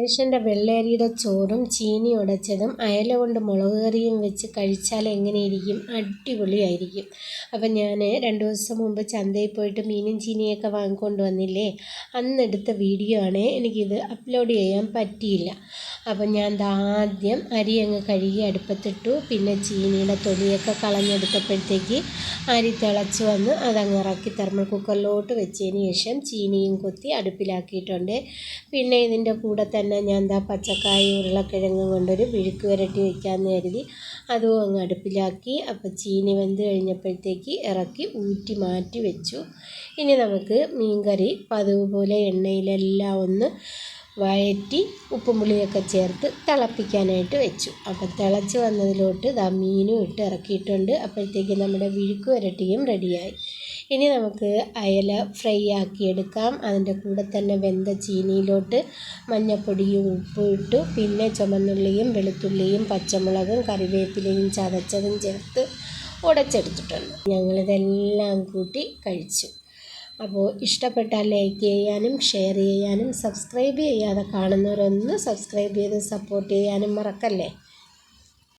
റേഷന്റെ വെള്ളരിയുടെ ചോറും ചീനി ഉടച്ചതും അയല കൊണ്ട് മുളക് കറിയും വെച്ച് കഴിച്ചാൽ എങ്ങനെയിരിക്കും? അടിപൊളിയായിരിക്കും. അപ്പം ഞാൻ രണ്ട് ദിവസം മുമ്പ് ചന്തയിൽ പോയിട്ട് മീനും ചീനിയൊക്കെ വാങ്ങിക്കൊണ്ട് വന്നില്ലേ? അന്നെടുത്ത വീഡിയോ ആണ്. എനിക്കിത് അപ്ലോഡ് ചെയ്യാൻ പറ്റിയില്ല. അപ്പം ഞാൻ ആദ്യം അരി അങ്ങ് കഴുകി അടുപ്പത്തിട്ടു. പിന്നെ ചീനിയുടെ തൊലിയൊക്കെ കളഞ്ഞെടുത്തപ്പോഴത്തേക്ക് അരി തിളച്ച് വന്ന് അതങ്ങ് ഇറക്കി തെർമൽ കുക്കറിലോട്ട് വെച്ചതിന് ശേഷം ചീനിയും കൊത്തി അടുപ്പിലാക്കിയിട്ടുണ്ട്. പിന്നെ ഇതിന്റെ കൂടെ തന്നെ ഞാൻ എന്താ പച്ചക്കായ ഉരുളക്കിഴങ്ങ് കൊണ്ടൊരു വിഴുക്ക് വരട്ടി വയ്ക്കാമെന്ന് കരുതി. അതും അങ്ങ് അടുപ്പിലാക്കി. അപ്പോൾ ചീനി വെന്ത് കഴിഞ്ഞപ്പോഴത്തേക്ക് ഇറക്കി ഊറ്റി മാറ്റി വെച്ചു. ഇനി നമുക്ക് മീൻകറി പതിവ് പോലെ എണ്ണയിലെല്ലാം ഒന്ന് വഴറ്റി ഉപ്പും പുളിയൊക്കെ ചേർത്ത് തിളപ്പിക്കാനായിട്ട് വെച്ചു. അപ്പോൾ തിളച്ച് വന്നതിലോട്ട് ദാ മീനും ഇട്ട് ഇറക്കിയിട്ടുണ്ട്. അപ്പോഴത്തേക്ക് നമ്മുടെ വിഴുക്ക് വരട്ടിയും റെഡിയായി. ഇനി നമുക്ക് അയല ഫ്രൈ ആക്കിയെടുക്കാം. അതിന്റെ കൂടെ തന്നെ വെന്ത ചീനിയിലോട്ട് മഞ്ഞപ്പൊടിയും ഉപ്പും ഇട്ടു. പിന്നെ ചുമന്നുള്ളിയും വെളുത്തുള്ളിയും പച്ചമുളകും കറിവേപ്പിലയും ചതച്ചതും ചേർത്ത് ഉടച്ചെടുത്തിട്ടുണ്ട്. ഞങ്ങളിതെല്ലാം കൂട്ടി കഴിച്ചു. അപ്പോൾ ഇഷ്ടപ്പെട്ടാൽ ലൈക്ക് ചെയ്യാനും ഷെയർ ചെയ്യാനും സബ്സ്ക്രൈബ് ചെയ്യാതെ കാണുന്നവരൊന്ന് സബ്സ്ക്രൈബ് ചെയ്ത് സപ്പോർട്ട് ചെയ്യാനും മറക്കല്ലേ?